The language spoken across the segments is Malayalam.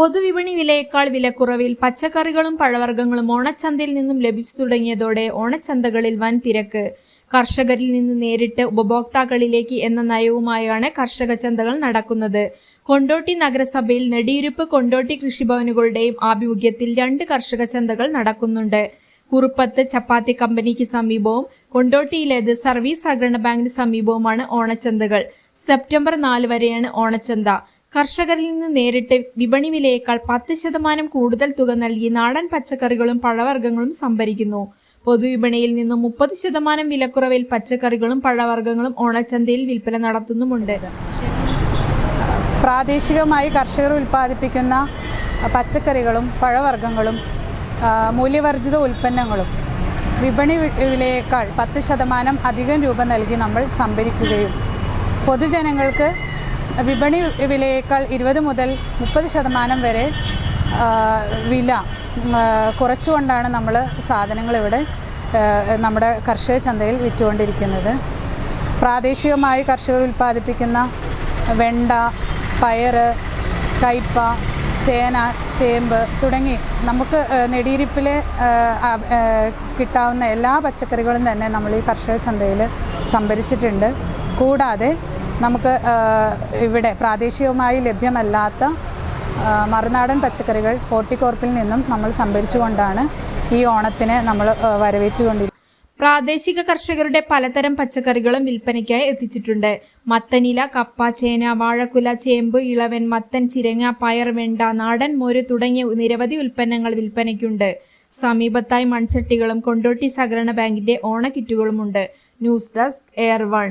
പൊതുവിപണി വിലയേക്കാൾ വിലക്കുറവിൽ പച്ചക്കറികളും പഴവർഗങ്ങളും ഓണച്ചന്തയിൽ നിന്നും ലഭിച്ചു തുടങ്ങിയതോടെ ഓണച്ചന്തകളിൽ വൻ തിരക്ക്. കർഷകരിൽ നിന്ന് നേരിട്ട് ഉപഭോക്താക്കളിലേക്ക് എന്ന നയവുമായാണ് കർഷക ചന്തകൾ നടക്കുന്നത്. കൊണ്ടോട്ടി നഗരസഭയിൽ നെടിയിരുപ്പ് കൊണ്ടോട്ടി കൃഷിഭവനുകളുടെയും ആഭിമുഖ്യത്തിൽ രണ്ട് കർഷക ചന്തകൾ നടക്കുന്നുണ്ട്. കുറുപ്പത്ത് ചപ്പാത്തി കമ്പനിക്ക് സമീപവും കൊണ്ടോട്ടിയിലേത് സർവീസ് സഹകരണ ബാങ്കിന് സമീപവുമാണ് ഓണച്ചന്തകൾ. സെപ്റ്റംബർ നാല് വരെയാണ് ഓണച്ചന്ത. കർഷകരിൽ നിന്ന് നേരിട്ട് വിപണി വിലയേക്കാൾ പത്ത് ശതമാനം കൂടുതൽ തുക നൽകി നാടൻ പച്ചക്കറികളും പഴവർഗങ്ങളും സംഭരിക്കുന്നു. പൊതുവിപണിയിൽ നിന്നും മുപ്പത് ശതമാനം വിലക്കുറവിൽ പച്ചക്കറികളും പഴവർഗങ്ങളും ഓണച്ചന്തയിൽ വിൽപ്പന നടത്തുന്നുമുണ്ട്. പ്രാദേശികമായി കർഷകർ ഉൽപ്പാദിപ്പിക്കുന്ന പച്ചക്കറികളും പഴവർഗങ്ങളും മൂല്യവർദ്ധിത ഉൽപ്പന്നങ്ങളും വിപണി വിലയേക്കാൾ പത്ത് ശതമാനം അധികം രൂപ നൽകി നമ്മൾ സംഭരിക്കുകയും പൊതുജനങ്ങൾക്ക് വിപണി വിലയേക്കാൾ ഇരുപത് മുതൽ മുപ്പത് ശതമാനം വരെ വില കുറച്ചുകൊണ്ടാണ് നമ്മൾ സാധനങ്ങൾ ഇവിടെ നമ്മുടെ കർഷക ചന്തയിൽ വിറ്റുകൊണ്ടിരിക്കുന്നത്. പ്രാദേശികമായി കർഷകർ ഉൽപ്പാദിപ്പിക്കുന്ന വെണ്ട പയർ കയ്പ ചേന ചേമ്പ് തുടങ്ങി നമുക്ക് നെടിയിരിപ്പിൽ കിട്ടാവുന്ന എല്ലാ പച്ചക്കറികളും തന്നെ നമ്മൾ ഈ കർഷക ചന്തയിൽ സംഭരിച്ചിട്ടുണ്ട്. കൂടാതെ നമുക്ക് ഇവിടെ പ്രാദേശികമായി ലഭ്യമല്ലാത്ത മറുനാടൻ പച്ചക്കറികൾ ഹോർട്ടിക്കോർപ്പിൽ നിന്നും നമ്മൾ സംഭരിച്ചുകൊണ്ടാണ് ഈ ഓണത്തിന് നമ്മൾ വരവേറ്റുകൊണ്ടിരിക്കുന്നത് പ്രാദേശിക കർഷകരുടെ പലതരം പച്ചക്കറികളും വിൽപ്പനയ്ക്കായി എത്തിച്ചിട്ടുണ്ട്. മത്തനില കപ്പ ചേന വാഴക്കുല ചേമ്പ് ഇളവൻ മത്തൻ ചിരങ്ങ പയർ വെണ്ട നാടൻ മോര് തുടങ്ങിയ നിരവധി ഉൽപ്പന്നങ്ങൾ വിൽപ്പനയ്ക്കുണ്ട്. സമീപത്തായി മൺചട്ടികളും കൊണ്ടോട്ടി സഹകരണ ബാങ്കിന്റെ ഓണക്കിറ്റുകളുമുണ്ട്. News desk air one.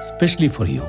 Especially for you.